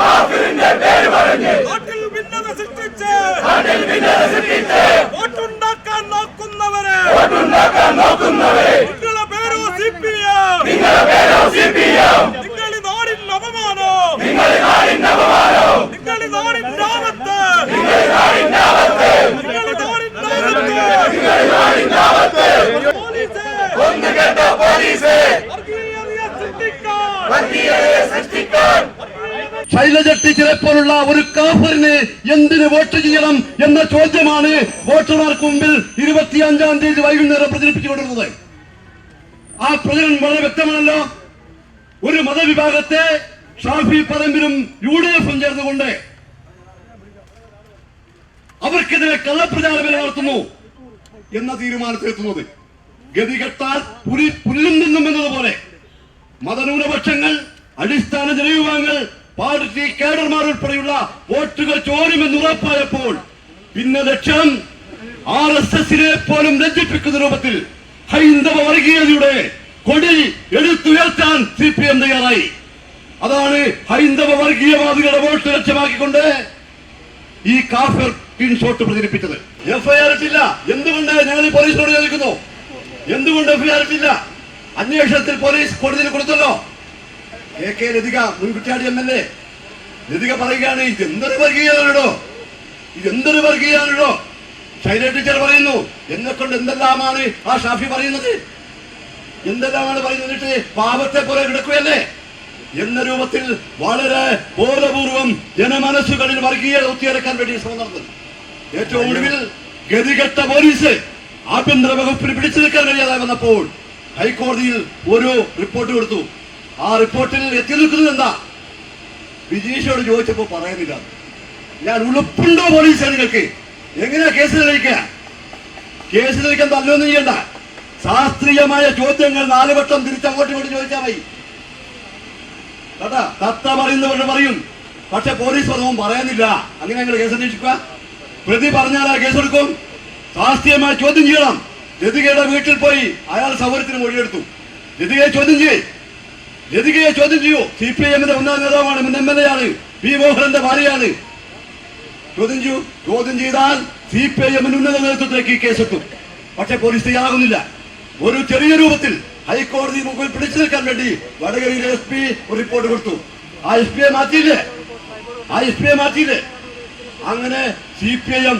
കാഫിറിന്റെ പേര് പറഞ്ഞ് നാട്ടിൽ ഭിന്നത സൃഷ്ടിച്ച് നാട്ടിൽ ഭിന്നത സൃഷ്ടിച്ച് വോട്ടുണ്ടാക്കാൻ നോക്കുന്നവരെ വോട്ടുണ്ടാക്കാൻ നോക്കുന്നവരെ നിങ്ങളെ പേരോ സിപിഎം നിങ്ങളെ പേരോ സിപിഎം നിങ്ങൾ ഈ നാടിൻ അപമാനോ? നിങ്ങൾ ഈ നാടിൻ അപമാനോ? നിങ്ങൾ ഈ നാടിൻ ആപത്ത് നിങ്ങൾ ഈ നാടിൻ ആപത്ത് നിങ്ങൾ ഈ നാടിൻ ആപത്ത് പോലീസേ! ഒന്ന് കേട്ടോ പോലീസേ! വർഗീയതയെ സൃഷ്ടിക്കാൻ! വർഗീയതയെ സൃഷ്ടിക്കാൻ! ശൈലജ ടീച്ചറെ പോലുള്ള ഒരു കാഫറിന് എന്തിന് വോട്ട് ചെയ്യണം എന്ന ചോദ്യമാണ് വോട്ടർമാർക്ക് മുമ്പിൽ ഇരുപത്തിയഞ്ചാം തീയതി വൈകുന്നേരം പ്രചരിപ്പിച്ചുകൊണ്ടിരുന്നത്. ആ പ്രചരണം വളരെ വ്യക്തമാണല്ലോ. ഒരു മതവിഭാഗത്തെ ഷാഫി പറമ്പിലും യു ഡി എഫും ചേർന്നുകൊണ്ട് അവർക്കെതിരെ കള്ളപ്രചാരം നടത്തുന്നു എന്ന തീരുമാനത്തിലെത്തുന്നത്. ഗതികെട്ടാൽ പുലി പുല്ലും നിന്നും എന്നതുപോലെ മതന്യൂനപക്ഷങ്ങൾ അടിസ്ഥാന ജനവിഭാഗങ്ങൾ പാർട്ടി കേഡർമാർ ഉൾപ്പെടെയുള്ള വോട്ടുകൾ ചോരുമെന്ന് ഉറപ്പായപ്പോൾ പിന്നെ ലക്ഷ്യം ആർ എസ് എസിനെ പോലും ലജ്ജിപ്പിക്കുന്ന രൂപത്തിൽ ഹൈന്ദവ വർഗീയതയുടെ കൊടി എടുത്തുയർത്താൻ സി പി എം തയ്യാറായി. അതാണ് ഹൈന്ദവ വർഗീയവാദികളുടെ വോട്ട് ലക്ഷ്യമാക്കിക്കൊണ്ട് ഈ കാഫർ സ്ക്രീൻഷോട്ട് പ്രചരിപ്പിച്ചത്. എഫ്ഐആർ ഇട്ടില്ല. എന്തുകൊണ്ട് ഞങ്ങൾ ഈ പോലീസിനോട് ചോദിക്കുന്നു? എന്തുകൊണ്ട് എഫ്ഐആർ ഇട്ടില്ല? അന്വേഷണത്തിൽ പോലീസ് കോടതിയിൽ കൊടുത്തല്ലോ? എ കെ ലതിക മുൻകുറ്റാടി എം എൽ എ. ലതിക പറയുകയാണ് ഇത് എന്തൊരു വർഗീയതാണോ ഇതെന്തൊരു വർഗീയതാണോ ശൈല ടീച്ചർ പറയുന്നു എന്നെ കൊണ്ട് എന്തെല്ലാമാണ് ആ ഷാഫി പറയുന്നത്? എന്തെല്ലാമാണ് പറയുന്നത് എന്നിട്ട് പാപത്തെ പോലെ കിടക്കുകയല്ലേ? എന്ന രൂപത്തിൽ വളരെ ബോധപൂർവം ജനമനസ്സുകളിൽ വർഗീയത ഒത്തിയെടുക്കാൻ വേണ്ടി ശ്രമം നടത്തുന്നു. ഏറ്റവും ഒടുവിൽ ഗതികെട്ട പോലീസ് ആഭ്യന്തര വകുപ്പിന് പിടിച്ചു നിൽക്കാൻ കഴിയാതെ വന്നപ്പോൾ ഹൈക്കോടതിയിൽ ഒരു റിപ്പോർട്ട് കൊടുത്തു. ആ റിപ്പോർട്ടിൽ എത്തി നിൽക്കുന്നത് എന്താ? വിജീഷോട് ചോദിച്ചപ്പോ പറയുന്നില്ല. ഞാൻ ഉളുപ്പുണ്ടോ പോലീസ് നിങ്ങൾക്ക്? എങ്ങനെയാ കേസ് തെളിയിക്കുക? കേസ് തെളിയിക്കാൻ തല്ലൊന്നും ചെയ്യണ്ട. ശാസ്ത്രീയമായ ചോദ്യങ്ങൾ നാല് വട്ടം തിരിച്ചങ്ങോട്ടും ഇങ്ങോട്ടും ചോദിച്ചാൽ മതി. കേട്ടാ? തത്ത പറയുന്നവരുടെ പറയും. പക്ഷെ പോലീസ് പദവും പറയുന്നില്ല. അങ്ങനെ ഞങ്ങൾ കേസ് അന്വേഷിക്കുക. പ്രതി പറഞ്ഞാൽ ആ കേസ് എടുക്കും. ശാസ്ത്രീയമായി ചോദ്യം ചെയ്യണം. ലതികയുടെ വീട്ടിൽ പോയി അയാൾ സൗകര്യത്തിന് മൊഴിയെടുത്തു. ലതികയെ ചോദ്യം ചെയ്യേ. ലതികയെ ചോദ്യം ചെയ്യൂ. സി പി ഐ എമ്മിന്റെ ഒന്നാം നേതാവാണ് എം എൽ എ ആണ്. പി മോഹനന്റെ ഭാര്യയാണ്. ചോദ്യം ചെയ്യൂ. ചോദ്യം ചെയ്താൽ സി പി ഐ എമ്മിന് ഉന്നത നേതൃത്വത്തിലേക്ക് ഈ കേസെത്തും. പക്ഷെ പോലീസ് തയ്യാറാകുന്നില്ല. ഒരു ചെറിയ രൂപത്തിൽ ഹൈക്കോടതി മുമ്പിൽ പിടിച്ചു നിൽക്കാൻ വേണ്ടി വടകരയിലെ എസ് പി ഒരു റിപ്പോർട്ട് കൊടുത്തു. ആ എസ് പിയെ മാറ്റിയില്ലേ? ആ എസ് പിയെ മാറ്റിയില്ലേ? അങ്ങനെ സി പി ഐ എം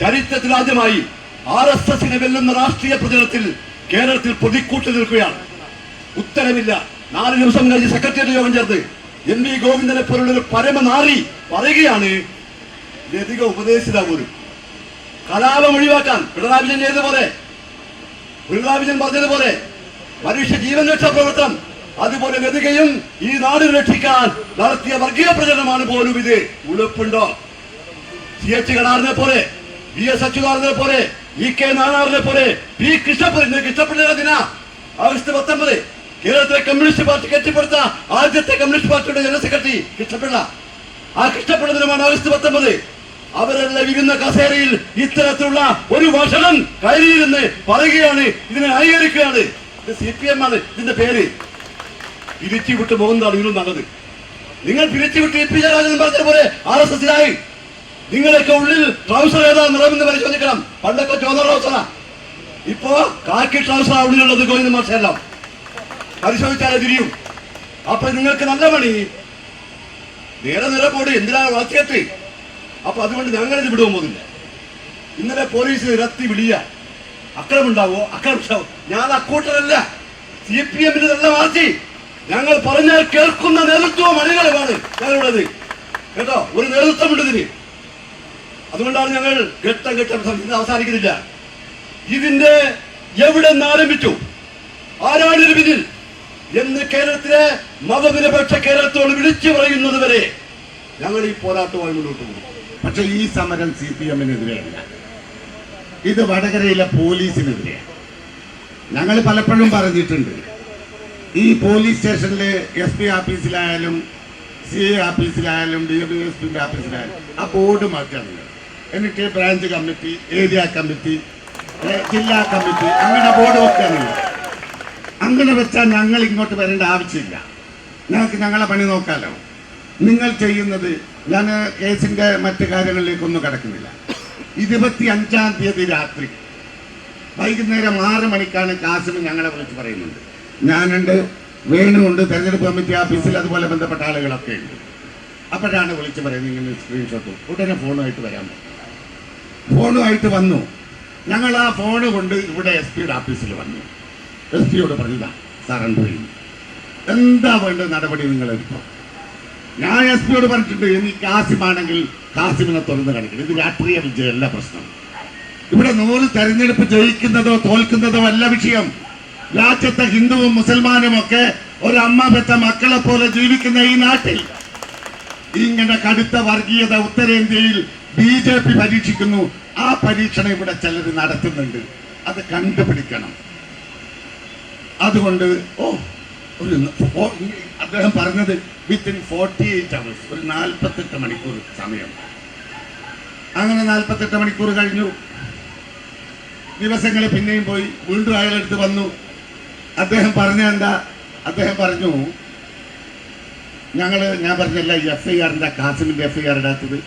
ചരിത്രത്തിൽ ആദ്യമായി ആർ എസ് എസിനെ വെല്ലുന്ന രാഷ്ട്രീയ പ്രചരണത്തിൽ കേരളത്തിൽ പ്രതിക്കൂട്ടി നിൽക്കുകയാണ്. ഉത്തരവില്ല നാല് ദിവസം കഴിഞ്ഞ് സെക്രട്ടേറിയറ്റ് യോഗം ചേർത്ത് എൻ വി ഗോവിന്ദനെ പോലുള്ളൊരു പരമനാറി പറയുകയാണ് ലതിക ഉപദേശിത പോലും കലാപം ഒഴിവാക്കാൻ പിണറായി വിജയൻ ചെയ്തതുപോലെ പിണറായി വിജയൻ പറഞ്ഞതുപോലെ മനുഷ്യ ജീവൻ രക്ഷാ പ്രവർത്തനം അതുപോലെ ലതികയും ഈ നാട് രക്ഷിക്കാൻ നടത്തിയ വർഗീയ പ്രചരണമാണ് പോലും ഇത്. ഉളുപ്പുണ്ടോ? സി എച്ച് കടാറിനെ പോലെ വി എസ് അച്യുതാറിനെ പോലെ ഇ കെ നാനാറിനെ പോലെ പി കൃഷ്ണപ്പുരന് കൃഷ്ണപ്പിള്ളയുടെ ദിന ആഗസ്റ്റ് പത്തൊമ്പത് കേരളത്തിലെ കമ്മ്യൂണിസ്റ്റ് പാർട്ടി കെട്ടിപ്പടുത്ത ആദ്യത്തെ കമ്മ്യൂണിസ്റ്റ് പാർട്ടിയുടെ ജനറൽ സെക്രട്ടറി കൃഷ്ണപിള്ള. ആ കൃഷ്ണപിള്ള ദിനമാണ് ആഗസ്റ്റ് പത്തൊമ്പത്. അവരെല്ലാം വിരുന്ന കസേരയിൽ ഇത്തരത്തിലുള്ള ഒരു ഭക്ഷണം കയറിയിരുന്ന് പറയുകയാണ് ഇതിനെ ന്യായീകരിക്കുകയാണ്. ഇത് സി പി എം ആണ് ഇതിന്റെ പേര്. പിരിച്ചു വിട്ട് പോകുന്നതാണ് ഇതിലും നല്ലത്. നിങ്ങൾ പിരിച്ചു വിട്ട് പി ജയരാജൻ പറഞ്ഞ പോലെ ആർ എസ് എസിലായി. നിങ്ങളൊക്കെ ഉള്ളിൽ ട്രൗസർ ഏതാ നിറമെന്ന് പരിശോധിക്കണം. പണ്ടൊക്കെ ചോദ ട്രൗസറാ ഇപ്പോ കാക്കി ട്രൗസറാ ഉള്ളിലുള്ളത് ഗോവിന്ദ മാഷെല്ലാം. പരിശോധിച്ചാലേ തിരിയും. അപ്പൊ നിങ്ങൾക്ക് നല്ല പണി. നേരെ നേരെ പോട് എന്തിനാണ് വളർത്തിയിട്ട് അപ്പൊ അതുകൊണ്ട് ഞങ്ങളിത് വിടുവാൻ പോകുന്നില്ല. ഇന്നലെ പോലീസ് ഇരത്തി വിളിയ. അക്രമുണ്ടാവോ അക്രമിച്ചാവോ ഞാൻ അക്കൂട്ടരല്ല സി പി എമ്മിന് നല്ല വാർത്തി ഞങ്ങൾ പറഞ്ഞാൽ കേൾക്കുന്ന നേതൃത്വം അണികളുമാണ് ഞങ്ങളുള്ളത് കേട്ടോ? ഒരു നേതൃത്വമുണ്ട് ഇതിന്. അതുകൊണ്ടാണ് ഞങ്ങൾ ഘട്ടം ഘട്ടം അവസാനിക്കുന്നില്ല. ഇതിന്റെ എവിടെ നിന്ന് ആരംഭിച്ചു? ആരാണ് ഇതിന് പിന്നിൽ? എന്ന് കേരളത്തിലെ മതനിരപേക്ഷ കേരളത്തോട് വിളിച്ചു പറയുന്നത് വരെ ഞങ്ങൾ ഈ പോരാട്ടവുമായി മുന്നോട്ട് പോകും. പക്ഷെ ഈ സമരം സി പി എമ്മിനെതിരെയല്ല. ഇത് വടകരയിലെ പോലീസിനെതിരെയാണ് ഞങ്ങൾ പലപ്പോഴും പറഞ്ഞിട്ടുണ്ട്. ഈ പോലീസ് സ്റ്റേഷനിലെ എസ് പി ഓഫീസിലായാലും സി എ ഓഫീസിലായാലും ഡി ബി എസ് പിന്റെ ഓഫീസിലായാലും ആ ബോർഡ് മാറ്റാറുണ്ട് എന്നിട്ട് ബ്രാഞ്ച് കമ്മിറ്റി ഏരിയ കമ്മിറ്റി ജില്ലാ കമ്മിറ്റി അങ്ങനെ ബോർഡ് വെക്കാറുണ്ട് അങ്ങനെ വെച്ചാൽ ഞങ്ങൾ ഇങ്ങോട്ട് വരേണ്ട ആവശ്യമില്ല. ഞങ്ങൾക്ക് ഞങ്ങളെ പണി നോക്കാലോ. നിങ്ങൾ ചെയ്യുന്നത് ഞാൻ കേസിന്റെ മറ്റു കാര്യങ്ങളിലേക്കൊന്നും കടക്കുന്നില്ല. ഇരുപത്തി അഞ്ചാം തീയതി രാത്രി വൈകുന്നേരം ആറ് മണിക്കാണ് കാസിമ് ഞങ്ങളെ വിളിച്ച് പറയുന്നുണ്ട് ഞാനുണ്ട് വേണുണ്ട് തെരഞ്ഞെടുപ്പ് കമ്മിറ്റി ഓഫീസിൽ അതുപോലെ ബന്ധപ്പെട്ട ആളുകളൊക്കെ ഉണ്ട്. അപ്പോഴാണ് വിളിച്ച് പറയുന്നത് ഇങ്ങനെ സ്ക്രീൻഷോട്ട് ഉടനെ ഫോണുമായിട്ട് വരാൻ. ഫോണുമായിട്ട് വന്നു. ഞങ്ങൾ ആ ഫോണ് കൊണ്ട് ഇവിടെ എസ് പിയുടെ ഓഫീസിൽ വന്നു. എസ് പിയോട് പറഞ്ഞത് സറണ്ടർ എന്താ വേണ്ട നടപടി നിങ്ങൾ എടുത്തോ? ഞാൻ എസ് പിയോട് പറഞ്ഞിട്ടുണ്ട് ഇനി കാസിമാണെങ്കിൽ കാസിമിനെ തുറന്ന് കാണിക്കണം. ഇത് രാഷ്ട്രീയ വിജയമല്ല പ്രശ്നം. ഇവിടെ നൂറ് തെരഞ്ഞെടുപ്പ് ജയിക്കുന്നതോ തോൽക്കുന്നതോ അല്ല വിഷയം. രാജ്യത്തെ ഹിന്ദുവും മുസൽമാനും ഒക്കെ ഒരമ്മ പെറ്റ മക്കളെ പോലെ ജീവിക്കുന്ന ഈ നാട്ടിൽ ഇങ്ങനെ കടുത്ത വർഗീയത ഉത്തരേന്ത്യയിൽ ബി ജെ പി പരീക്ഷിക്കുന്നു. ആ പരീക്ഷണം ഇവിടെ ചിലർ നടത്തുന്നുണ്ട്. അത് കണ്ടുപിടിക്കണം. അതുകൊണ്ട് ഓ ഒരു അദ്ദേഹം പറഞ്ഞത് വിത്തിൻ ഫോർട്ടി എയ്റ്റ് അവേഴ്സ് ഒരു നാൽപ്പത്തെട്ട് മണിക്കൂർ സമയം. അങ്ങനെ നാൽപ്പത്തെട്ട് മണിക്കൂർ കഴിഞ്ഞു. ദിവസങ്ങൾ പിന്നെയും പോയി. വീണ്ടും അയാളെടുത്ത് വന്നു. അദ്ദേഹം പറഞ്ഞ എന്താ? അദ്ദേഹം പറഞ്ഞു ഞങ്ങൾ ഞാൻ പറഞ്ഞല്ല എഫ് ഐ ആറിന്റെ കാസിമിന്റെ എഫ് ഐ ആർ ഇടാത്തത്.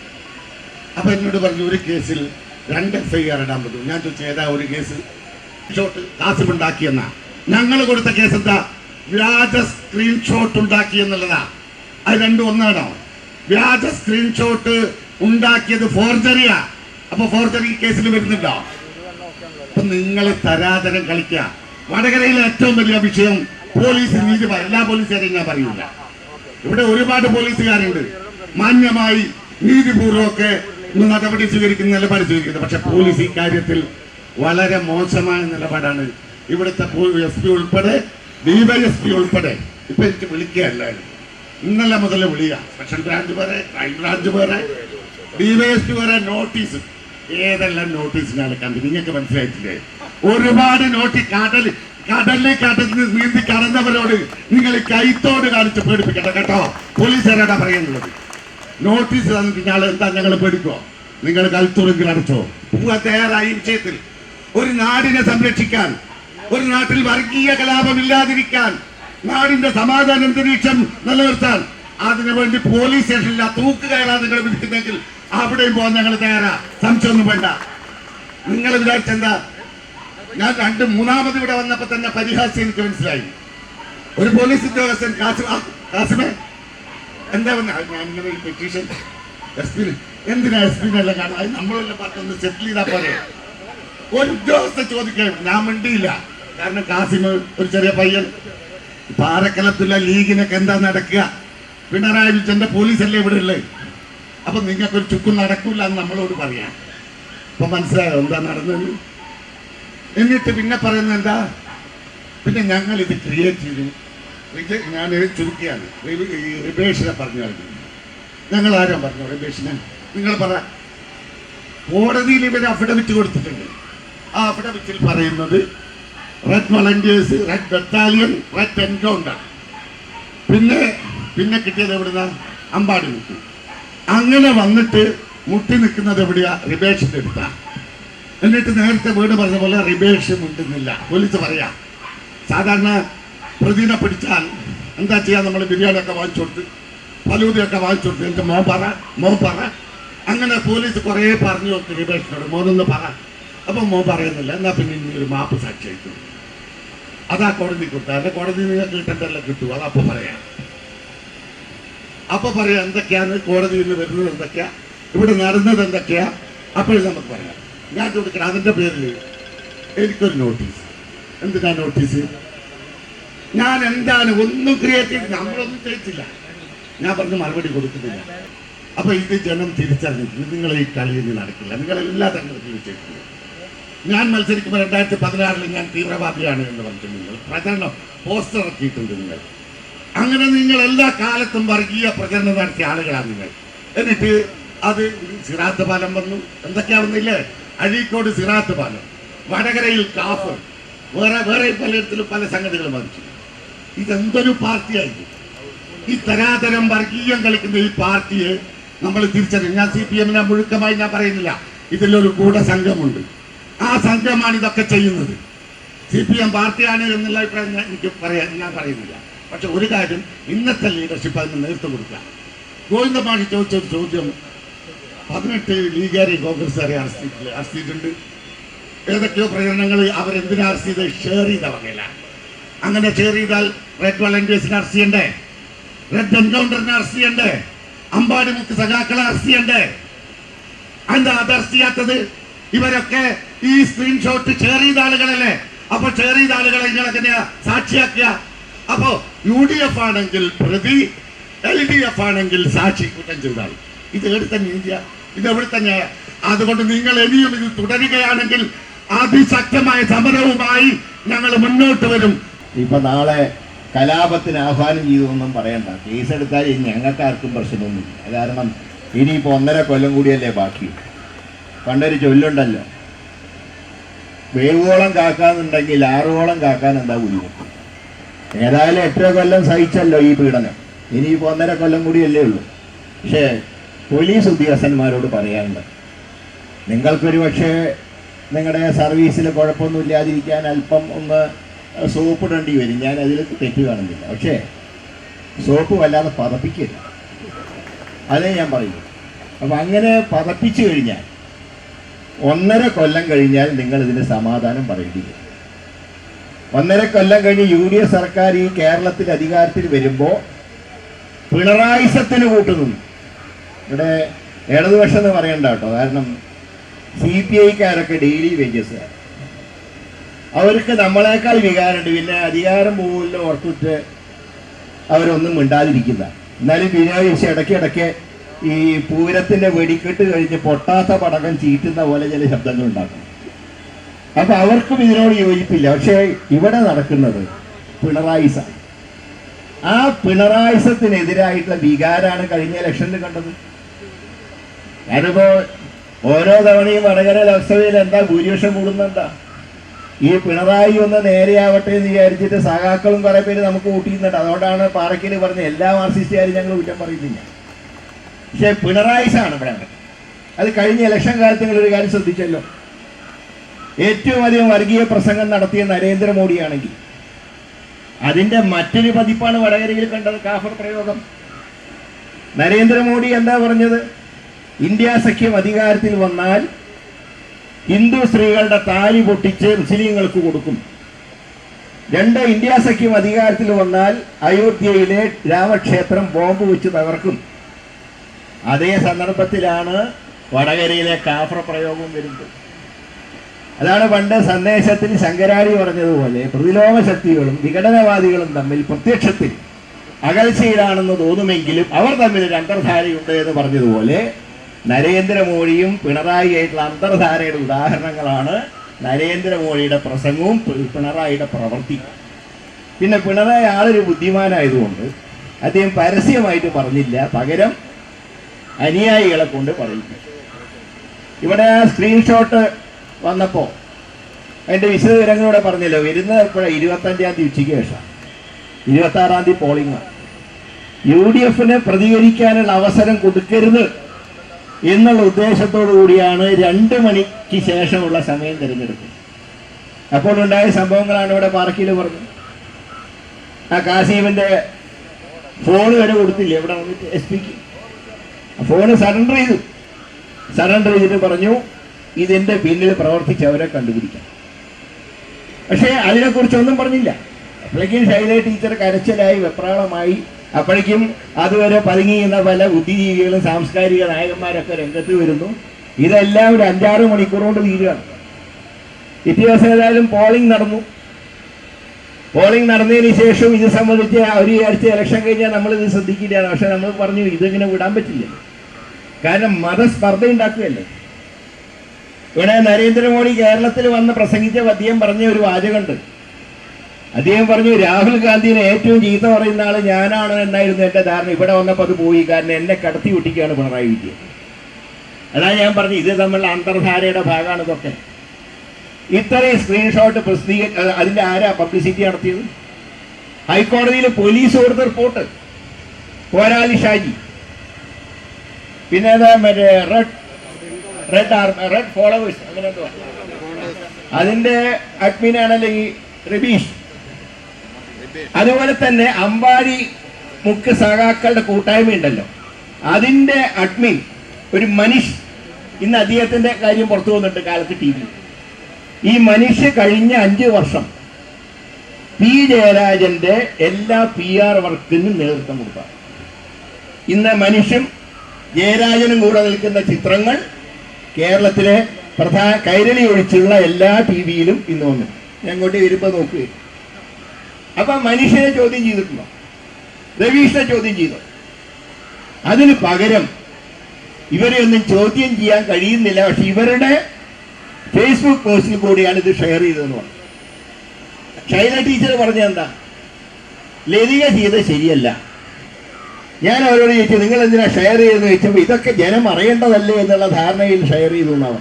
അപ്പം എന്നോട് പറഞ്ഞു ഒരു കേസിൽ രണ്ട് എഫ് ഐ ആർ ഇടാൻ പറ്റും. ഞാൻ ചോദിച്ചു ഏതാ ഒരു കേസ്? ഷോട്ട് കാസിം ഉണ്ടാക്കിയെന്നാ. ഞങ്ങൾ കൊടുത്ത കേസ് എന്താ? വ്യാജ സ്ക്രീൻഷോട്ട് ഉണ്ടാക്കി എന്നുള്ളതാ. അത് രണ്ടും ഒന്നാണോ? വ്യാജ സ്ക്രീൻഷോട്ട് ഉണ്ടാക്കിയത് ഫോർജറിയാ അപ്പൊ ഫോർജറി കേസിൽ വരുന്നുണ്ടോ? അപ്പൊ നിങ്ങൾ തരാതരം കളിക്കുക വടകരയിലെ ഏറ്റവും വലിയ വിഷയം പോലീസ് നീതി എല്ലാ പോലീസുകാരെയും ഞാൻ പറയൂല ഇവിടെ ഒരുപാട് പോലീസുകാരുണ്ട്. മാന്യമായി നീതിപൂർവമൊക്കെ നടപടി സ്വീകരിക്കുന്ന നിലപാട് സ്വീകരിക്കുന്നത് പക്ഷെ പോലീസ് ഈ കാര്യത്തിൽ വളരെ മോശമായ നിലപാടാണ് ഇവിടുത്തെ എസ് പി ഉൾപ്പെടെ ഡിവൈഎസ് പി ഉൾപ്പെടെ. ഇപ്പൊ എനിക്ക് വിളിക്കുകയല്ലായിരുന്നു ഇന്നലെ മുതൽ വിളിക്കുക സ്പെഷ്യൽ ബ്രാഞ്ച് വരെ ക്രൈം ബ്രാഞ്ച് വരെ ഡിവൈഎസ് ഡിവൈഎസ്പി വരെ നോട്ടീസ്. ഏതെല്ലാം നോട്ടീസ് ഞാൻ കണ്ടു? നിങ്ങൾക്ക് മനസ്സിലായിട്ടില്ലേ? ഒരുപാട് നോട്ടീസ് കടൽ കടലിൽ കടന്ന് നീന്തി കടന്നവരോട് നിങ്ങൾ കൈത്തോട് കാണിച്ച് പേടിപ്പിക്കട്ടെ കേട്ടോ. പോലീസ് ആരാടാ പറയുന്നത്? നോട്ടീസ് തന്നിട്ട് ഞാൻ എന്താ ഞങ്ങൾ പേടിക്കോ നിങ്ങൾ കഴുത്തുറങ്കിൽ അടച്ചോ തയ്യാറായി വിഷയത്തിൽ ഒരു നാടിനെ സംരക്ഷിക്കാൻ ഒരു നാട്ടിൽ വർഗീയ കലാപമില്ലാതിരിക്കാൻ നാടിന്റെ സമാധാന അന്തരീക്ഷം നിലനിർത്താൻ. അതിനു വേണ്ടി പോലീസ് സ്റ്റേഷനിൽ ആ തൂക്ക് കയറാൻ നിങ്ങൾ വിളിക്കുന്നെങ്കിൽ അവിടെയും പോകാൻ ഞങ്ങൾ തയ്യാറാ. സംശയമൊന്നും വേണ്ട. നിങ്ങൾ വിചാരിച്ചെന്താ ഞാൻ രണ്ട് മൂന്നാമത് ഇവിടെ വന്നപ്പോ തന്നെ പരിഹാസം എനിക്ക് മനസ്സിലായി. ഒരു പോലീസ് ഉദ്യോഗസ്ഥൻ കാസിമേ എന്താ പറഞ്ഞ പെറ്റീഷൻ എസ് പി എന്തിനാ എസ് പി എല്ലാം നമ്മളെല്ലാം പറഞ്ഞൊന്ന് സെറ്റിൽ ചെയ്താൽ പോരെ. ഒരു ഉദ്യോഗസ്ഥ ചോദിക്കാൻ ഞാൻ മിണ്ടിയില്ല. കാരണം കാസിം ഒരു ചെറിയ പയ്യൻ. പാറക്കലത്തുള്ള ലീഗിനൊക്കെ എന്താ നടക്കുക? പിണറായി വിജയന്റെ പോലീസല്ലേ ഇവിടെ ഉള്ളത് അപ്പൊ നിങ്ങൾക്കൊരു ചുക്കും നടക്കൂല എന്ന് നമ്മളോട് പറയാം. അപ്പൊ മനസ്സിലായോ എന്താ നടന്നത്? എന്നിട്ട് പിന്നെ പറയുന്നത് എന്താ? പിന്നെ ഞങ്ങൾ ഇത് ക്രിയേറ്റ് ചെയ്തു ഞാൻ ചുരുക്കിയാണ്. റിബേഷിനെ പറഞ്ഞു ഞങ്ങൾ ആരാ പറഞ്ഞു റിബേഷിനെ? നിങ്ങൾ പറ. കോടതിയിൽ ഇവർ അഫിഡവിറ്റ് കൊടുത്തിട്ടുണ്ട്. ആ അഫിഡവിറ്റിൽ പറയുന്നത് red volunteers red battalion red encounter പിന്നെ പിന്നെ കിട്ടിയത് എവിടുന്ന? അമ്പാടി മുട്ടി. അങ്ങനെ വന്നിട്ട് മുട്ടി നിൽക്കുന്നത് എവിടെയാ? റിബേഷിന്റെ അടുത്താ. എന്നിട്ട് നേരത്തെ വീട് പറഞ്ഞ പോലെ റിബേഷ് മുട്ടുന്നില്ല. പോലീസ് പറയാം. സാധാരണ പ്രതിനെ പിടിച്ചാൽ എന്താ ചെയ്യാ? നമ്മൾ ബിരിയാണി ഒക്കെ വാങ്ങിച്ചു കൊടുത്ത് പലൂതിയൊക്കെ വാങ്ങിച്ചു കൊടുത്ത് എന്റെ മോൻ പറ മോൻ പറ. അങ്ങനെ പോലീസ് കുറേ പറഞ്ഞു കൊടുത്ത് റിബേഷിനോട് മോനൊന്ന് പറ. അപ്പം മോൻ പറയുന്നില്ല. എന്നാ പിന്നെ ഇനി ഒരു മാപ്പ് സാക്ഷി അതാ കോടതി അല്ലെ കോടതി നിങ്ങൾക്ക് കിട്ടണ്ടല്ല കിട്ടൂ. അത് അപ്പൊ പറയാം. അപ്പൊ പറയാം എന്തൊക്കെയാണ് കോടതിയിൽ വരുന്നത് എന്തൊക്കെയാ? ഇവിടെ നടന്നത് എന്തൊക്കെയാ? അപ്പോഴും നമുക്ക് പറയാം. ഞാൻ കൊടുക്കണം അതിന്റെ പേരിൽ എനിക്കൊരു നോട്ടീസ് എന്തിനാ നോട്ടീസ് ഞാൻ എന്താണ് ഒന്നും ക്രിയേറ്റ് നമ്മളൊന്നും ചെയ്തില്ല ഞാൻ പറഞ്ഞ് മറുപടി കൊടുക്കുന്നില്ല. അപ്പൊ ഇത് ജനം തിരിച്ചറിഞ്ഞിട്ടുണ്ട് നിങ്ങൾ ഈ കളിയിൽ നടക്കില്ല. നിങ്ങളെല്ലാ തരത്തിലും ചെയ്തിട്ടുണ്ട്. ഞാൻ മത്സരിക്കുമ്പോൾ രണ്ടായിരത്തി പതിനാറിൽ ഞാൻ തീവ്രവാദിയാണ് എന്ന് പറഞ്ഞു നിങ്ങൾ പ്രചരണം പോസ്റ്റർ ഇറക്കിയിട്ടുണ്ട് നിങ്ങൾ. അങ്ങനെ നിങ്ങൾ എല്ലാ കാലത്തും വർഗീയ പ്രചരണം നടത്തിയ ആളുകളാണ് നിങ്ങൾ. എന്നിട്ട് അത് സിറാത്ത് പാലം വന്നു. എന്തൊക്കെയാ വന്നില്ലേ? അഴീക്കോട് സിറാത്ത് പാലം. വടകരയിൽ കാഫ്. വേറെ വേറെ പലയിടത്തിലും പല സംഗതികളും വന്നിച്ചു ഇതെന്തൊരു പാർട്ടിയായിരുന്നു ഈ തരാതരം വർഗീയം കളിക്കുന്ന ഈ പാർട്ടിയെ നമ്മൾ തിരിച്ചറിയും ഞാൻ സി പി എമ്മിനെ മുഴുക്കമായി ഞാൻ പറയുന്നില്ല. ഇതിലൊരു ഗൂഢസംഘമുണ്ട് ആ സംഘമാണ് ഇതൊക്കെ ചെയ്യുന്നത്. സി പി എം പാർട്ടിയാണ് എന്നുള്ള അഭിപ്രായം എനിക്ക് പറയാൻ ഞാൻ പറയുന്നില്ല. പക്ഷെ ഒരു കാര്യം ഇന്നത്തെ ലീഡർഷിപ്പ് അതിന് നേതൃത്വം കൊടുക്കുക ഗോവിന്ദമാണി ചോദിച്ച ഒരു ചോദ്യം പതിനെട്ട് ലീഗാരി കോൺഗ്രസ്സുകാരെ അറസ്റ്റ് ചെയ്തിട്ടില്ല. അറസ്റ്റ് ചെയ്തിട്ടുണ്ട്. ഏതൊക്കെയോ പ്രചരണങ്ങൾ അവരെന്തിനാ അറസ്റ്റ് ചെയ്ത് ഷെയർ ചെയ്ത വകയില്ല അങ്ങനെ ഷെയർ ചെയ്താൽ റെഡ് വളണ്ടിയേഴ്സിനെ അറസ്റ്റ് ചെയ്യണ്ടേ? റെഡ് എൻകൗണ്ടറിനെ അറസ്റ്റ് ചെയ്യണ്ടേ? അമ്പാടി മുക്ക് സഖാക്കളെ അറസ്റ്റ് ചെയ്യണ്ടേ? എന്താ അത് അറസ്റ്റ് ചെയ്യാത്തത്? ഇവരൊക്കെ ഈ സ്ക്രീൻഷോട്ട് ചെയ്ത ആളുകളല്ലേ? അപ്പൊ ചെയ്ത ആളുകളെ നിങ്ങൾ എങ്ങനെയാ അപ്പോ യു ഡി എഫ് ആണെങ്കിൽ പ്രതി എൽ ഡി എഫ് ആണെങ്കിൽ സാക്ഷി കുറ്റം ചെയ്താൽ. ഇത് എവിടെ നീതിയ ഇത് എവിടെ തന്നെ അതുകൊണ്ട് നിങ്ങൾ ഇനിയും ഇത് തുടരുകയാണെങ്കിൽ അതിശക്തമായ സമരവുമായി ഞങ്ങൾ മുന്നോട്ട് വരും. ഇപ്പൊ നാളെ കലാപത്തിന് ആഹ്വാനം ചെയ്തൊന്നും പറയണ്ട. കേസെടുത്താൽ ഞങ്ങൾക്കാർക്കും പ്രശ്നമൊന്നുമില്ല. കാരണം ഇനിയിപ്പോ ഒന്നര കൊല്ലം കൂടിയല്ലേ ബാക്കി. പണ്ടൊരു ചൊല്ലുണ്ടല്ലോ. വേവോളം കാക്കാന്നുണ്ടെങ്കിൽ ആറോളം കാക്കാൻ എന്താ ബുദ്ധിമുട്ട് ഏതായാലും എത്ര കൊല്ലം സഹിച്ചല്ലോ ഈ പീഡനം. ഇനിയിപ്പോൾ ഒന്നര കൊല്ലം കൂടിയല്ലേ ഉള്ളൂ. പക്ഷേ പോലീസ് ഉദ്യോഗസ്ഥന്മാരോട് പറയാനുണ്ട്. നിങ്ങൾക്കൊരു പക്ഷേ നിങ്ങളുടെ സർവീസിൽ കുഴപ്പമൊന്നുമില്ലാതിരിക്കാൻ അല്പം ഒന്ന് സോപ്പ് ഇടേണ്ടി വരും. ഞാൻ അതിൽ തെറ്റ് കാണുന്നില്ല. പക്ഷേ സോപ്പ് വല്ലാതെ പതപ്പിക്കരുത്. അതേ ഞാൻ പറയൂ അപ്പം അങ്ങനെ പതപ്പിച്ചു കഴിഞ്ഞാൽ ഒന്നര കൊല്ലം കഴിഞ്ഞാൽ നിങ്ങൾ ഇതിന് സമാധാനം പറയേണ്ടി വരും. ഒന്നര കൊല്ലം കഴിഞ്ഞ് യു ഡി എഫ് സർക്കാർ ഈ കേരളത്തിൽ അധികാരത്തിൽ വരുമ്പോൾ പിണറായിസത്തിന് കൂട്ടുനിന്നു ഇവിടെ ഇടതുപക്ഷം എന്ന് പറയണ്ട കേട്ടോ. കാരണം സി പി ഐക്കാരൊക്കെ ഡെയിലി വേജസ് അവർക്ക് നമ്മളെക്കാൾ വികാരമുണ്ട്. പിന്നെ അധികാരം പോകില്ല ഓർത്തിട്ട് അവരൊന്നും മിണ്ടാതിരിക്കില്ല. എന്നാലും ബിനോയ് ഇടയ്ക്ക് ഇടയ്ക്ക് ഈ പൂരത്തിന്റെ വെടിക്കെട്ട് കഴിഞ്ഞ് പൊട്ടാത്ത പടക്കം ചീറ്റുന്ന പോലെ ചില ശബ്ദങ്ങൾ ഉണ്ടാക്കും. അപ്പൊ അവർക്കും ഇതിനോട് യോജിപ്പില്ല. പക്ഷേ ഇവിടെ നടക്കുന്നത് പിണറായിസ. ആ പിണറായിസത്തിനെതിരായിട്ടുള്ള വികാരാണ് കഴിഞ്ഞ ഇലക്ഷനിൽ കണ്ടത്. ഞാനിപ്പോ ഓരോ തവണയും വടകര ലോക്സഭയിൽ എന്താ ഭൂരിപക്ഷം കൂടുന്നുണ്ടാ ഈ പിണറായി ഒന്ന് നേരെയാവട്ടെ എന്ന് വിചാരിച്ചിട്ട് സഹാക്കളും കുറെ പേര് നമുക്ക് കൂട്ടിയിരുന്നുണ്ട് അതുകൊണ്ടാണ് പാറയ്ക്കൽ പറഞ്ഞ എല്ലാ മാർസിസ്റ്റുകാരും ഞങ്ങൾ കുറ്റം പറയുന്നില്ല. പക്ഷെ പിണറായിസാണ് ഇവിടെ. അത് കഴിഞ്ഞ ഇലക്ഷൻ കാലത്ത് നിങ്ങൾ ഒരു കാര്യം ശ്രദ്ധിച്ചല്ലോ. ഏറ്റവും അധികം വർഗീയ പ്രസംഗം നടത്തിയ നരേന്ദ്രമോദിയാണെങ്കിൽ അതിന്റെ മറ്റൊരു പതിപ്പാണ് വടകരയിൽ കണ്ടത് കാഫർ പ്രയോഗം. നരേന്ദ്രമോദി എന്താ പറഞ്ഞത്? ഇന്ത്യ സഖ്യം അധികാരത്തിൽ വന്നാൽ ഹിന്ദു സ്ത്രീകളുടെ താലി പൊട്ടിച്ച് മുസ്ലിങ്ങൾക്ക് കൊടുക്കും. രണ്ട് ഇന്ത്യ സഖ്യം അധികാരത്തിൽ വന്നാൽ അയോധ്യയിലെ രാമക്ഷേത്രം ബോംബ് വെച്ച് തകർക്കും. അതേ സന്ദർഭത്തിലാണ് വടകരയിലെ കാഫ്ര പ്രയോഗം വരുന്നത്. അതാണ് പണ്ട് സന്ദേശത്തിൽ ശങ്കരാരി പറഞ്ഞതുപോലെ പ്രതിലോമ ശക്തികളും വിഘടനവാദികളും തമ്മിൽ പ്രത്യക്ഷത്തിൽ അകൽച്ചയിലാണെന്ന് തോന്നുമെങ്കിലും അവർ തമ്മിൽ ഒരു അന്തർധാരയുണ്ട് എന്ന് പറഞ്ഞതുപോലെ നരേന്ദ്രമോദിയും പിണറായിയായിട്ടുള്ള അന്തർധാരയുടെ ഉദാഹരണങ്ങളാണ് നരേന്ദ്രമോദിയുടെ പ്രസംഗവും പിണറായിയുടെ പ്രവൃത്തി പിന്നെ പിണറായി ആളൊരു ബുദ്ധിമാനായതുകൊണ്ട് അദ്ദേഹം പരസ്യമായിട്ട് പറഞ്ഞില്ല. പകരം അനുയായികളെ കൊണ്ട് പറയിപ്പിച്ചു. ഇവിടെ സ്ക്രീൻഷോട്ട് വന്നപ്പോൾ അതിന്റെ വിശദവിവരങ്ങളൂടെ പറഞ്ഞല്ലോ. വരുന്നത് എപ്പോഴാണ് ഇരുപത്തഞ്ചാം തീയതി ഉച്ചയ്ക്ക് ശേഷം. ഇരുപത്തി ആറാം തീയതി പോളിംഗ് യു ഡി എഫിന് പ്രതികരിക്കാനുള്ള അവസരം കൊടുക്കരുത് എന്നുള്ള ഉദ്ദേശത്തോടു കൂടിയാണ് രണ്ട് മണിക്ക് ശേഷമുള്ള സമയം തിരഞ്ഞെടുക്കുന്നത്. അപ്പോൾ ഉണ്ടായ സംഭവങ്ങളാണ് ഇവിടെ പാർക്കിയിൽ പറഞ്ഞത്. ആ കാസീമിന്റെ ഫോൺ വരെ കൊടുത്തില്ലേ? ഇവിടെ വന്നിട്ട് എസ് പിക്ക് ഫോണ് സറണ്ടർ ചെയ്തു. സറണ്ടർ ചെയ്തിട്ട് പറഞ്ഞു ഇതിന്റെ പിന്നിൽ പ്രവർത്തിച്ചവരെ കണ്ടുപിടിക്കാം. പക്ഷേ അതിനെക്കുറിച്ചൊന്നും പറഞ്ഞില്ല. അപ്പോഴേക്കും ശൈല ടീച്ചർ കരച്ചിലായി വെപ്രാളമായി. അപ്പോഴേക്കും അതുവരെ പതുങ്ങിയുന്ന പല ബുദ്ധിജീവികളും സാംസ്കാരിക നായകന്മാരൊക്കെ രംഗത്ത് വരുന്നു. ഇതെല്ലാം ഒരു അഞ്ചാറ് മണിക്കൂർ കൊണ്ട് തീരുകയാണ്. ഇത്തിഹാസം ഏതായാലും പോളിംഗ് നടന്നു. പോളിംഗ് നടന്നതിന് ശേഷം ഇത് സംബന്ധിച്ച് അവർ വിചാരിച്ച ഇലക്ഷൻ കഴിഞ്ഞാൽ നമ്മൾ ഇത് ശ്രദ്ധിക്കില്ല പക്ഷെ നമ്മൾ പറഞ്ഞു ഇതിങ്ങനെ വിടാൻ പറ്റില്ല. കാരണം മതസ്പർദ്ധ ഉണ്ടാക്കുകയല്ലേ ഇവിടെ നരേന്ദ്രമോദി കേരളത്തിൽ വന്ന് പ്രസംഗിച്ച അദ്ദേഹം പറഞ്ഞ ഒരു വാചകമുണ്ട്. അദ്ദേഹം പറഞ്ഞു രാഹുൽ ഗാന്ധിനെ ഏറ്റവും ചീത്ത പറയുന്ന ആൾ ഞാനാണ് എന്നായിരുന്നു എന്റെ ധാരണ. ഇവിടെ വന്നപ്പോൾ അത് പോയി. കാരണം എന്നെ കടത്തി ഒട്ടിക്കുകയാണ് പിണറായി വിജയൻ. അതാണ് ഞാൻ പറഞ്ഞു ഇത് തമ്മിലുള്ള അന്തർധാരയുടെ ഭാഗമാണ് ഇതൊക്കെ. ഇത്രയും സ്ക്രീൻഷോട്ട് പ്രസിദ്ധീക അതിന്റെ ആരാ പബ്ലിസിറ്റി നടത്തിയത്? ഹൈക്കോടതിയിൽ പോലീസ് കൊടുത്ത റിപ്പോർട്ട് പോരാളി ഷാജി. പിന്നെ മറ്റേ red red R red followers അങ്ങനെ എന്തോ. അതിന്റെ അഡ്മിനാണല്ലോ ഈ രബീഷ് അതുപോലെ തന്നെ അമ്പാടി മുഖ്യ സഹാക്കളുടെ കൂട്ടായ്മ ഉണ്ടല്ലോ അതിന്റെ അഡ്മിൻ ഒരു മനീഷ് ഇന്ന് അദ്ദേഹത്തിന്റെ കാര്യം പുറത്തു വന്നിട്ടുണ്ട് കാലത്ത് ടി വി ഈ മനുഷ്യ കഴിഞ്ഞ അഞ്ച് വർഷം പി ജയരാജന്റെ എല്ലാ പി ആർ വർക്കിനും നേതൃത്വം കൊടുത്ത ഇന്ന് മനുഷ്യൻ ജയരാജനും കൂടെ നിൽക്കുന്ന ചിത്രങ്ങൾ കേരളത്തിലെ പ്രധാന കൈരളി ഒഴിച്ചുള്ള എല്ലാ ടി വിയിലും ഇന്ന് വന്നു. ഞാൻ ഇങ്ങോട്ട് വരുമ്പോൾ നോക്കുക അപ്പൊ മനുഷ്യനെ ചോദ്യം ചെയ്തിട്ടുണ്ടോ? രവീഷിനെ ചോദ്യം ചെയ്തു? അതിന് പകരം ഇവരെ ഒന്നും ചോദ്യം ചെയ്യാൻ കഴിയുന്നില്ല. പക്ഷെ ഇവരുടെ ഫേസ്ബുക്ക് പോസ്റ്റിൽ കൂടിയാണ് ഇത് ഷെയർ ചെയ്തതെന്ന് പറഞ്ഞു. ഷൈല ടീച്ചർ പറഞ്ഞ എന്താ? ലതിക ചെയ്തത് ശരിയല്ല. ഞാൻ അവരോട് ചോദിച്ചു നിങ്ങൾ എന്തിനാ ഷെയർ ചെയ്തെന്ന് ചോദിച്ചപ്പോൾ ഇതൊക്കെ ജനം അറിയേണ്ടതല്ലേ എന്നുള്ള ധാരണയിൽ ഷെയർ ചെയ്തു എന്നാണ്.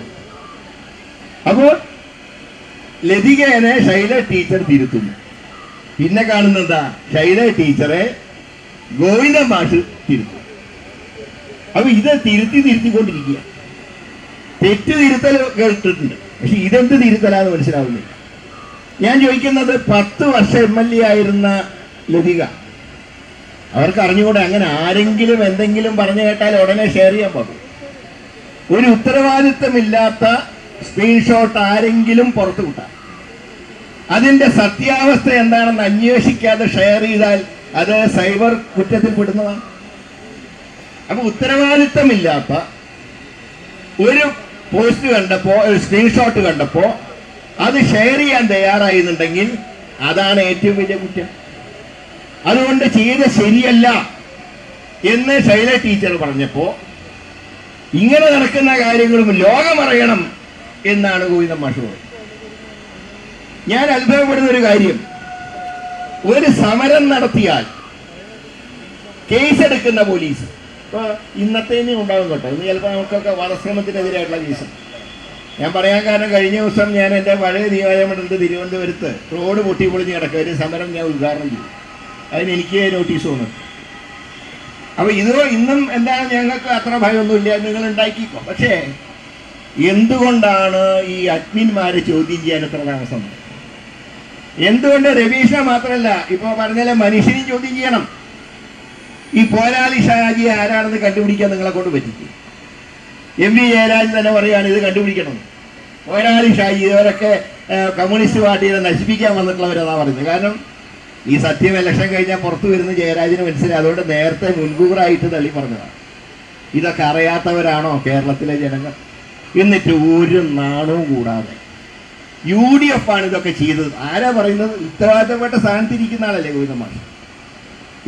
അപ്പോൾ ലതികനെ ശൈല ടീച്ചർ തിരുത്തുന്നു. പിന്നെ കാണുന്നെന്താ ശൈല ടീച്ചറെ ഗോവിന്ദ മാഷ് തിരുത്തും അപ്പൊ ഇത് തിരുത്തി തിരുത്തിക്കൊണ്ടിരിക്കുക തെറ്റ് തിരുത്തൽ കേട്ടിട്ടുണ്ട്. പക്ഷെ ഇതെന്ത് തിരുത്തലാന്ന് മനസ്സിലാവുന്നില്ല. ഞാൻ ചോദിക്കുന്നത് പത്ത് വർഷം എം എൽ എ ആയിരുന്ന ലതിക. അവർക്ക് അറിഞ്ഞുകൂടെ അങ്ങനെ ആരെങ്കിലും എന്തെങ്കിലും പറഞ്ഞു കേട്ടാൽ ഉടനെ ഷെയർ ചെയ്യാൻ പാടും. ഒരു ഉത്തരവാദിത്തമില്ലാത്ത സ്ക്രീൻഷോട്ട് ആരെങ്കിലും പുറത്തു വിട്ടാൽ. അതിന്റെ സത്യാവസ്ഥ എന്താണെന്ന് അന്വേഷിക്കാതെ ഷെയർ ചെയ്താൽ അത് സൈബർ കുറ്റത്തിൽ പെടുന്നതാണ്. അപ്പൊ ഉത്തരവാദിത്തമില്ലാത്ത ഒരു പോസ്റ്റ് കണ്ടപ്പോ ഒരു സ്ക്രീൻഷോട്ട് കണ്ടപ്പോ അത് ഷെയർ ചെയ്യാൻ തയ്യാറായിരുന്നുണ്ടെങ്കിൽ അതാണ് ഏറ്റവും വലിയ കുറ്റം. അതുകൊണ്ട് ചെയ്ത ശരിയല്ല എന്ന് ശൈല ടീച്ചർ പറഞ്ഞപ്പോ ഇങ്ങനെ നടക്കുന്ന കാര്യങ്ങളും ലോകമറിയണം എന്നാണ് ഗോവിന്ദ മാഷ് ഞാൻ അത്ഭുതപ്പെടുന്ന ഒരു കാര്യം. ഒരു സമരം നടത്തിയാൽ കേസെടുക്കുന്ന പോലീസ് ഇപ്പൊ ഇന്നത്തേനും ഉണ്ടാകും കേട്ടോ. ഇന്ന് ചിലപ്പോൾ നമുക്കൊക്കെ വധശ്രമത്തിനെതിരായിട്ടുള്ള കേസ് ഞാൻ പറയാൻ കാരണം കഴിഞ്ഞ ദിവസം ഞാൻ എന്റെ പഴയ നിയോജകമണ്ഡലത്തിൽ തിരുവനന്തപുരത്ത് റോഡ് പൊട്ടി പൊളിഞ്ഞ് കിടക്കുക. ഒരു സമരം ഞാൻ ഉദ്ഘാടനം ചെയ്തു. അതിന് എനിക്ക് നോട്ടീസ് വന്നു. അപ്പൊ ഇത് ഇന്നും എന്താണ് ഞങ്ങൾക്ക് അത്ര ഭയമൊന്നുമില്ല. നിങ്ങൾ ഉണ്ടാക്കിക്കോ. പക്ഷേ എന്തുകൊണ്ടാണ് ഈ അഡ്മിന്മാരെ ചോദ്യം ചെയ്യാൻ എത്ര താമസം? എന്തുകൊണ്ട് രവീഷ മാത്രമല്ല ഇപ്പൊ പറഞ്ഞാലും മനുഷ്യനെയും ചോദ്യം ചെയ്യണം. ഈ പോരാളി ഷാജി ആരാണെന്ന് കണ്ടുപിടിക്കാൻ നിങ്ങളെ കൊണ്ട് പറ്റിക്കും. എം വി ജയരാജൻ തന്നെ പറയാണ് ഇത് കണ്ടുപിടിക്കണം. പോരാളി ഷാജി ഇവരൊക്കെ കമ്മ്യൂണിസ്റ്റ് പാർട്ടിയെ നശിപ്പിക്കാൻ വന്നിട്ടുള്ളവരെന്നാ പറയുന്നത്. കാരണം ഈ സത്യം ഇലക്ഷൻ കഴിഞ്ഞാൽ പുറത്തു വരുന്ന ജയരാജന് മനസ്സിലായി. അതുകൊണ്ട് നേരത്തെ മുൻകൂറായിട്ട് തള്ളി പറഞ്ഞതാണ്. ഇതൊക്കെ അറിയാത്തവരാണോ കേരളത്തിലെ ജനങ്ങൾ? എന്നിട്ട് ഒരു നാണവും കൂടാതെ യു ഡി എഫ് ആണ് ഇതൊക്കെ ചെയ്തത്. ആരാ പറയുന്നത്? ഉത്തരവാദിത്തപ്പെട്ട സ്ഥാനത്തിരിക്കുന്ന ആളല്ലേ ഗോവിന്ദമാഷ്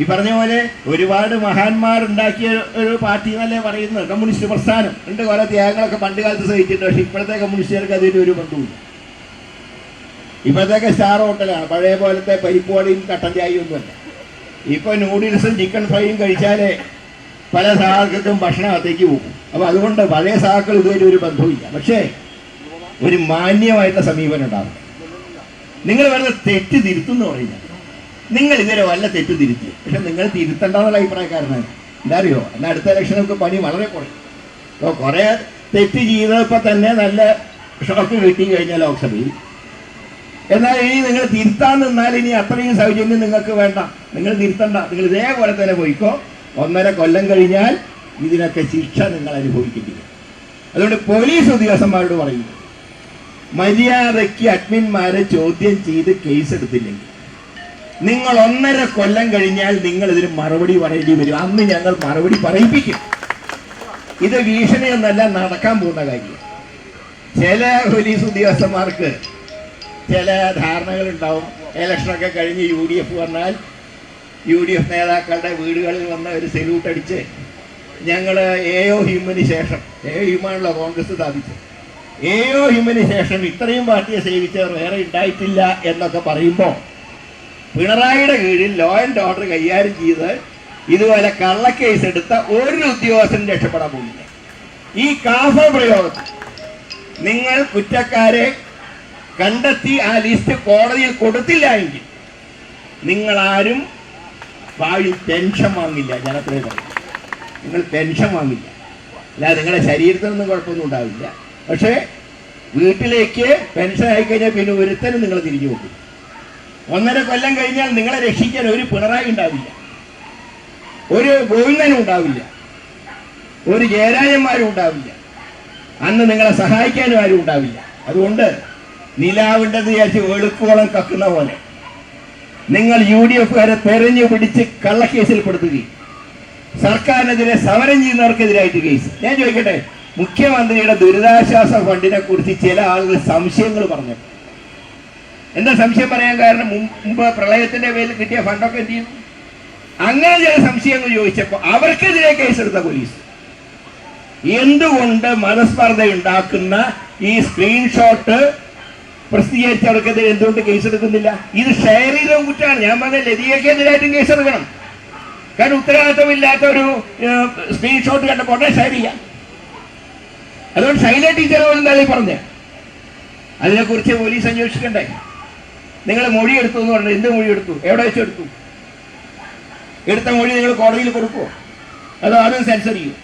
ഈ പറഞ്ഞ പോലെ ഒരുപാട് മഹാന്മാർ ഉണ്ടാക്കിയ ഒരു പാർട്ടി എന്നല്ലേ പറയുന്നത്? കമ്മ്യൂണിസ്റ്റ് പ്രസ്ഥാനം. ഉണ്ട് കുറെ ത്യാഗങ്ങളൊക്കെ പണ്ട് കാലത്ത് സഹിച്ചിട്ടുണ്ട്. പക്ഷെ ഇപ്പോഴത്തെ കമ്മ്യൂണിസ്റ്റുകാർക്ക് അതിന് ഒരു ബന്ധവുമില്ല. ഇപ്പോഴത്തേക്ക് സ്റ്റാർ ഹോട്ടലാണ്. പഴയ പോലത്തെ പരിപ്പോടിയും കട്ടൻ ചായയും ഒന്നുമല്ല. ഇപ്പൊ നൂഡിൽസും ചിക്കൻ ഫ്രൈയും കഴിച്ചാലേ പല സഹാക്കൾക്കും ഭക്ഷണം അകത്തേക്ക് പോകും. അപ്പോൾ അതുകൊണ്ട് പഴയ സഹാക്കൾ ഇതുവരെ ഒരു ബന്ധവുമില്ല. പക്ഷേ ഒരു മാന്യമായിട്ടുള്ള സമീപനം ഉണ്ടാവും നിങ്ങൾ വെറുതെ തെറ്റ് തിരുത്തുന്നു പറയുന്നത് നിങ്ങൾ ഇതുവരെ വല്ല തെറ്റു തിരുത്തി. പക്ഷെ നിങ്ങൾ തിരുത്തണ്ടെന്നുള്ള അഭിപ്രായക്കാരനാണ് എന്താ അറിയോ? എന്നാൽ അടുത്ത ഇലക്ഷനൊക്കെ പണി വളരെ കുറയും. അപ്പോൾ കുറേ തെറ്റ് ചെയ്തപ്പോൾ തന്നെ നല്ല ഷോക്ക് കിട്ടി കഴിഞ്ഞ ലോക്സഭയിൽ. എന്നാൽ ഇനി നിങ്ങൾ തിരുത്താൻ നിന്നാൽ ഇനി അത്രയും സൗജന്യം നിങ്ങൾക്ക് വേണ്ട. നിങ്ങൾ തിരുത്തണ്ട. നിങ്ങൾ ഇതേപോലെ തന്നെ പോയിക്കോ. ഒന്നര കൊല്ലം കഴിഞ്ഞാൽ ഇതിനൊക്കെ ശിക്ഷ നിങ്ങൾ അനുഭവിക്കേണ്ടി അതുകൊണ്ട് പോലീസ് ഉദ്യോഗസ്ഥന്മാരോട് പറയുന്നു മര്യാദയ്ക്ക് അഡ്മിന്മാരെ ചോദ്യം ചെയ്ത് കേസ് എടുത്തില്ലെങ്കിൽ നിങ്ങൾ ഒന്നര കൊല്ലം കഴിഞ്ഞാൽ നിങ്ങൾ ഇതിന് മറുപടി പറയേണ്ടി വരും. അന്ന് ഞങ്ങൾ മറുപടി പറയിപ്പിക്കും. ഇത് ഭീഷണി എന്നല്ല നടക്കാൻ പോകുന്ന കാര്യം. ചില പോലീസ് ഉദ്യോഗസ്ഥന്മാർക്ക് ചില ധാരണകൾ ഉണ്ടാവും ഇലക്ഷനൊക്കെ കഴിഞ്ഞ് യു ഡി എഫ് വന്നാൽ യു ഡി എഫ് നേതാക്കളുടെ വീടുകളിൽ വന്ന ഒരു സെല്യൂട്ട് അടിച്ച് ഞങ്ങൾ എ ഒ ഹിമിന് ശേഷം എ ഒ ഹിമാണല്ലോ കോൺഗ്രസ് സ്ഥാപിച്ചത്. എ ഒ ഹിമിന് ശേഷം ഇത്രയും പാർട്ടിയെ സേവിച്ചവർ വേറെ ഉണ്ടായിട്ടില്ല എന്നൊക്കെ പറയുമ്പോൾ പിണറായിയുടെ കീഴിൽ ലോ ആൻഡ് ഓർഡർ കൈകാര്യം ചെയ്ത് ഇതുപോലെ കള്ളക്കേസ് എടുത്ത ഒരു ഉദ്യോഗസ്ഥനും രക്ഷപ്പെടാൻ പോകുന്നില്ല. ഈ കാഫ പ്രയോഗത്തിൽ നിങ്ങൾ കുറ്റക്കാരെ കണ്ടെത്തി ആ ലിസ്റ്റ് കോടതിയിൽ കൊടുത്തില്ല എങ്കിൽ നിങ്ങൾ ആരും ഭാവി ടെൻഷൻ വാങ്ങില്ല. ജനത്തിലെ പറയും. നിങ്ങൾ ടെൻഷൻ വാങ്ങില്ല. അല്ലാതെ നിങ്ങളുടെ ശരീരത്തിനൊന്നും കുഴപ്പമൊന്നും ഉണ്ടാവില്ല. പക്ഷേ വീട്ടിലേക്ക് പെൻഷൻ ആയിക്കഴിഞ്ഞാൽ പിന്നെ ഒരുത്തനും നിങ്ങൾ തിരിഞ്ഞു പോകും ഒന്നര കൊല്ലം കഴിഞ്ഞാൽ നിങ്ങളെ രക്ഷിക്കാൻ ഒരു പിണറായി ഉണ്ടാവില്ല. ഒരു ഗോവിന്ദനും ഉണ്ടാവില്ല. ഒരു ജയരാജന്മാരും ഉണ്ടാവില്ല. അന്ന് നിങ്ങളെ സഹായിക്കാനും ആരും ഉണ്ടാവില്ല. അതുകൊണ്ട് നിലാവിന്റെത് വിചാരിച്ച് വെളുക്കോളം കക്കുന്ന പോലെ നിങ്ങൾ യു ഡി എഫുകാരെ തെരഞ്ഞു പിടിച്ച് കള്ളക്കേസിൽ പെടുത്തുകയും സർക്കാരിനെതിരെ സമരം ചെയ്യുന്നവർക്കെതിരായിട്ട് കേസ്. ഞാൻ ചോദിക്കട്ടെ മുഖ്യമന്ത്രിയുടെ ദുരിതാശ്വാസ ഫണ്ടിനെ കുറിച്ച് ചില ആളുകൾ സംശയങ്ങൾ പറഞ്ഞു എന്താ സംശയം പറയാൻ കാരണം? മുമ്പ് പ്രളയത്തിന്റെ പേരിൽ കിട്ടിയ ഫണ്ടൊക്കെ എന്ത് ചെയ്യും? അങ്ങനെ ചില സംശയങ്ങൾ ചോദിച്ചപ്പോൾ അവർക്കെതിരെ കേസെടുത്ത പോലീസ്. എന്തുകൊണ്ട് മതസ്പർദ്ധ ഉണ്ടാക്കുന്ന ഈ സ്ക്രീൻഷോട്ട് പ്രസിദ്ധീകരിച്ചവർക്കെതിരെ എന്തുകൊണ്ട് കേസെടുക്കുന്നില്ല? ഇത് ഷെയർ ചെയ്ത കുറ്റാണ് ഞാൻ പറഞ്ഞ ലതികക്കെതിരായിട്ടും കേസെടുക്കണം. കാരണം ഉത്തരവാദിത്തമില്ലാത്ത ഒരു സ്ക്രീൻഷോട്ട് കണ്ടപ്പോൾ ഉടനെ ഷെയർ ചെയ്യാം. അതുകൊണ്ട് ശൈല ടീച്ചർ പോലും തള്ളി പറഞ്ഞ. അതിനെക്കുറിച്ച് പോലീസ് അന്വേഷിക്കണ്ടേ? നിങ്ങൾ മൊഴി എടുത്തു എന്ന് പറഞ്ഞു എന്ത് മൊഴി എടുത്തു? എവിടെ വെച്ച് എടുത്തു? എടുത്ത മൊഴി നിങ്ങൾ കോടതിയിൽ കൊടുക്കുമോ അതോ അതും സെൻസർ ചെയ്യും?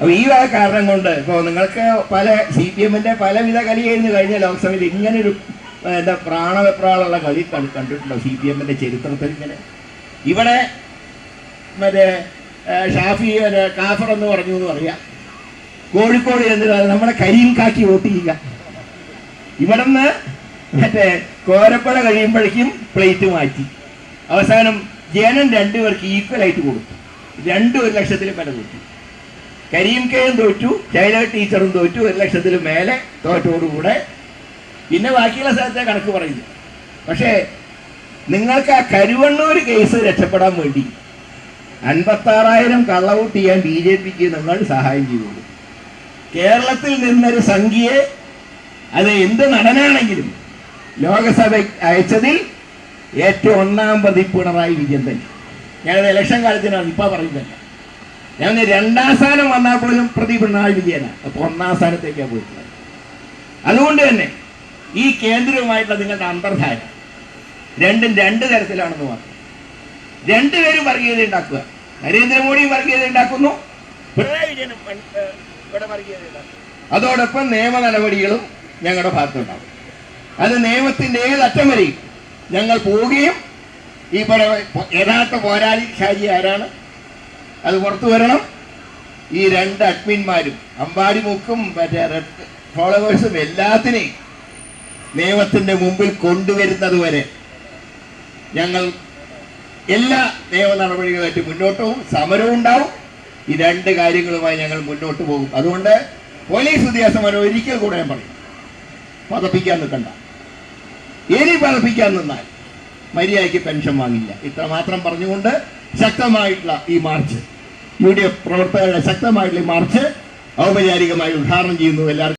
അപ്പൊ ഈ വക കാരണം കൊണ്ട് ഇപ്പോൾ നിങ്ങൾക്ക് പല സി പി എമ്മിന്റെ പലവിധ കളിയായിരുന്നു കഴിഞ്ഞ ലോക്സഭയിൽ ഒരു എന്താ പ്രാണവെപ്രാളുള്ള കളി കണ്ട് കണ്ടിട്ടുണ്ടോ സി പി എമ്മിന്റെ ചരിത്രത്തിൽ ഇങ്ങനെ? ഇവിടെ മറ്റേ ഷാഫി കാഫർ എന്ന് പറഞ്ഞു എന്ന് പറയാം. കോഴിക്കോട് എന്നിട്ട് നമ്മുടെ കരീം കാക്കി വോട്ട് ചെയ്യുക. ഇവിടുന്ന് മറ്റേ കോരപ്പട കഴിയുമ്പോഴേക്കും പ്ലേറ്റ് മാറ്റി. അവസാനം ജനം രണ്ടുപേർക്ക് ഈക്വൽ ആയിട്ട് കൊടുത്തു. രണ്ടു ഒരു ലക്ഷത്തിൽ പല കൊടുത്തു കരീം കെയും തോറ്റു ശൈല ടീച്ചറും തോറ്റു ഒരു ലക്ഷത്തിൽ മേലെ തോറ്റോടുകൂടെ പിന്നെ ബാക്കിയുള്ള സ്ഥലത്തെ കണക്ക് പറയുന്നു. പക്ഷേ നിങ്ങൾക്ക് ആ കരുവണ്ണൂർ കേസ് രക്ഷപ്പെടാൻ വേണ്ടി അൻപത്താറായിരം കള്ളവോട്ട് ചെയ്യാൻ ബി ജെ പിക്ക് നിങ്ങൾ സഹായം ചെയ്തു കേരളത്തിൽ നിന്നൊരു സംഖ്യയെ അത് എന്ത് നടനാണെങ്കിലും ലോകസഭ അയച്ചതിൽ ഏറ്റവും ഒന്നാം പ്രതി പിണറായി വിജയൻ തന്നെ. ഞാനത് ഇലക്ഷൻ കാലത്തിനാണ് ഇപ്പൊ പറയുന്നില്ല ഞാൻ രണ്ടാം സ്ഥാനം വന്നാൽ പോലും പ്രതി പിണറായി വിജയനാണ്. അപ്പൊ ഒന്നാം സ്ഥാനത്തേക്കാണ് പോയിട്ടുള്ളത്. അതുകൊണ്ട് തന്നെ ഈ കേന്ദ്രവുമായിട്ടുള്ള നിങ്ങളുടെ അന്തർധാര രണ്ടും രണ്ട് തരത്തിലാണെന്ന് മാത്രം. രണ്ടുപേരും വർഗീയത ഉണ്ടാക്കുക. നരേന്ദ്രമോദി വർഗീയത ഉണ്ടാക്കുന്നു. പിണറായി വിജയനും വർഗീയത അതോടൊപ്പം നിയമ നടപടികളും ഞങ്ങളുടെ ഭാഗത്തുണ്ടാവും അത് നിയമത്തിന്റെ ഏത് അറ്റം വരെയും ഞങ്ങൾ പോവുകയും ഈ യഥാർത്ഥ പോരാളി ഷാജി ആരാണ്? അത് പുറത്തു വരണം. ഈ രണ്ട് അഡ്മിന്മാരും അമ്പാടി മുക്കും മറ്റേ റെഡ് ഫോളോവേഴ്സും എല്ലാത്തിനെയും നിയമത്തിന്റെ മുമ്പിൽ കൊണ്ടുവരുന്നത് വരെ ഞങ്ങൾ എല്ലാ നിയമ നടപടികളുമായിട്ട് മുന്നോട്ട് സമരവും ഉണ്ടാവും. ഈ രണ്ട് കാര്യങ്ങളുമായി ഞങ്ങൾ മുന്നോട്ട് പോകും. അതുകൊണ്ട് പോലീസ് ഉദ്യോഗസ്ഥന്മാരെ ഒരിക്കൽ കൂടെ ഞാൻ പറയും. പതപ്പിക്കാൻ നിൽക്കണ്ട. ഇനി പറപ്പിക്കാൻ നിന്നാൽ മര്യാദയ്ക്ക് പെൻഷൻ വാങ്ങില്ല. ഇത്ര മാത്രം പറഞ്ഞുകൊണ്ട് ശക്തമായിട്ടുള്ള ഈ മാർച്ച് യു ഡി എഫ് പ്രവർത്തകരുടെ ശക്തമായിട്ടുള്ള ഈ മാർച്ച് ഔപചാരികമായി ഉദ്ഘാടനം ചെയ്യുന്നു എല്ലാവർക്കും